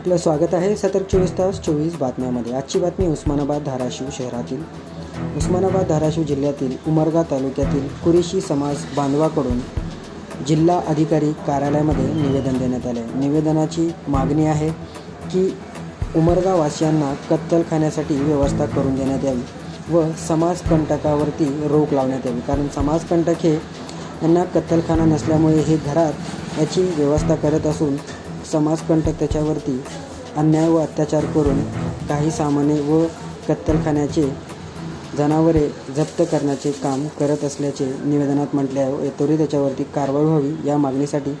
आपलं स्वागत आहे सतर्क चोवीस तास चोवीस बातम्यामध्ये. आजची बातमी उस्मानाबाद धाराशिव शहरातील उस्मानाबाद धाराशिव जिल्ह्यातील उमरगा तालुक्यातील कुरेशी समाज बांधवाकडून जिल्हा अधिकारी कार्यालयामध्ये निवेदन देण्यात आले निवेदनाची मागणी आहे की उमरगावासियांना कत्तलखान्यासाठी व्यवस्था करून देण्यात यावी व समाजकंटकावरती रोख लावण्यात यावी. कारण समाजकंटक हे यांना कत्तलखाना नसल्यामुळे हे घरात याची व्यवस्था करत असून समाजकंटक त्याच्यावरती अन्याय व अत्याचार करून काही सामाने व कत्तलखान्याचे जनावरे जप्त करण्याचे काम करत असल्याचे निवेदनात म्हटले आहे. व त्वरित त्याच्यावरती कारवाई व्हावी या मागणीसाठी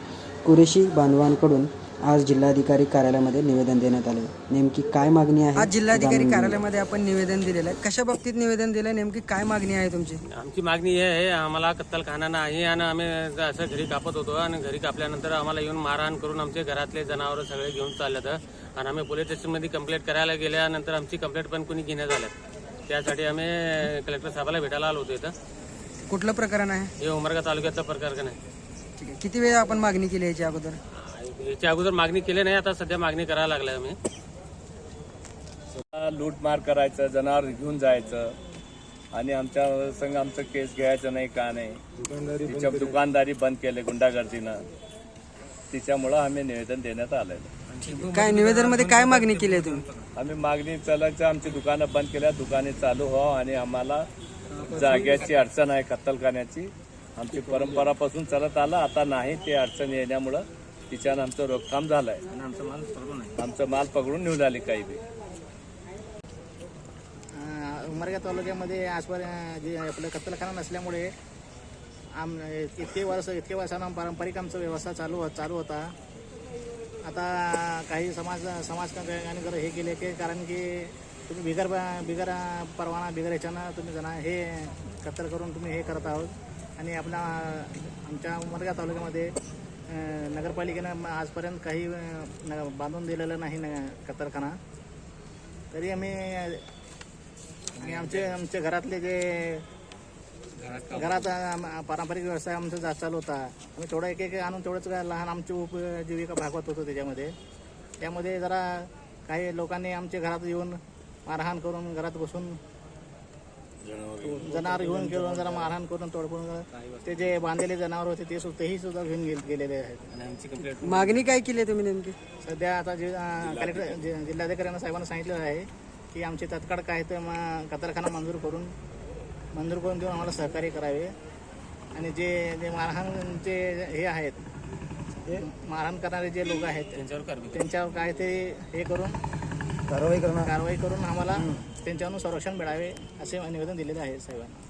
कुरेशी बांधवांकडून आज जिल्हाधिकारी कार्यालयामध्ये निवेदन देण्यात आले. नेमकी काय मागणी आहे? आज जिल्हाधिकारी. कार्यालयामध्ये आपण निवेदन दिलेलं आहे. कशा बाबतीत निवेदन दिलं नेमकी काय मागणी आहे तुमची? आमची मागणी हे आहे आम्हाला कत्तलखाना नाही आणि आम्ही असं घरी कापत होतो आणि घरी कापल्यानंतर आम्हाला येऊन मारहाण करून आमचे घरातले जनावर सगळे घेऊन चालल्यात आणि आम्ही पोलीस स्टेशनमध्ये कंप्लेंट करायला गेल्यानंतर आमची कंप्लेंट पण कुणी घेण्यात आल्यात. त्यासाठी आम्ही कलेक्टर साहेबाला भेटायला आलो होतो इथं. कुठलं प्रकरण आहे? हे उमरगा तालुक्याचा प्रकार का नाही ठीक आहे. किती वेळ आपण मागणी केली याच्या अगोदर? याच्या अगोदर मागणी केली नाही आता सध्या मागणी करायला लागलाय आम्ही. लूटमार करायचं जनावर घेऊन जायचं. आणि आमच्या संग आमचं केस घ्यायचं नाही का नाही. तिच्या दुकानदारी बंद केले गुंडागर्दीनं. तिच्यामुळं आम्ही निवेदन देण्यात आलेलं काय निवेदनमध्ये काय मागणी केली आहे तुम्ही? आम्ही मागणी चालायचं आमची दुकानं बंद केल्या दुकाने चालू व्हावं आणि आम्हाला जाग्याची अडचण आहे कत्तलखान्याची. आमची परंपरापासून चालत आलं आता नाही ते अडचण येण्यामुळं तिच्यानं आमचं रोखथाम झालंय आमचं माल पकडून नेऊन आले काही बी. उमरगा तालुक्यामध्ये आसपास जे आपलं कत्तलखाना नसल्यामुळे आम इतके वर्ष इतके वर्षांना पारंपरिक आमचं व्यवस्था चालू हो- चालू होता. आता काही समाज समाजकांनी जर हे केले की कारण की तुम्ही बिगर बिगर परवाना बिगर ह्याच्यानं तुम्ही जण हे कत्तल करून तुम्ही हे करत आहोत. आणि आपल्या आमच्या उमरगा तालुक्यामध्ये नगरपालिकेनं आजपर्यंत काही न- बांधून दिलेलं नाही न कतरखाना. तरी आम्ही आम्ही आमचे आमच्या घरातले जे घरात पारंपरिक व्यवसाय आमचा जास्त चालू होता. आम्ही थोडं एक एक आणून तेवढंच लहान आमची उपजीविका भागवत होतो त्याच्यामध्ये. त्यामध्ये जरा काही लोकांनी आमच्या घरात येऊन मारहाण करून घरात बसून जनावर घेऊन घेऊन जरा मारहाण करून तोडपून ते जे बांधलेले जनावर होते ते सुद्धा तेही सुद्धा घेऊन गे- गेलेले आहेत. मागणी काय केली आहे तुम्ही नेमकी? सध्या आता जे अं, कलेक्टर जे- जिल्हाधिकाऱ्यांना साहेबांना सांगितलेलं आहे की आमचे तात्काळ काय ते म- कतरखाना मंजूर करून मंजूर करून देऊन आम्हाला सहकार्य करावे. आणि जे जे मारहाणचे हे आहेत ते मारहाण करणारे जे लोक आहेत त्यांच्यावर काय ते हे करून कारवाई करून कारवाई करून आम्हाला त्यांच्यावरून संरक्षण मिळावे असे निवेदन दिलेले आहे साहेबांना.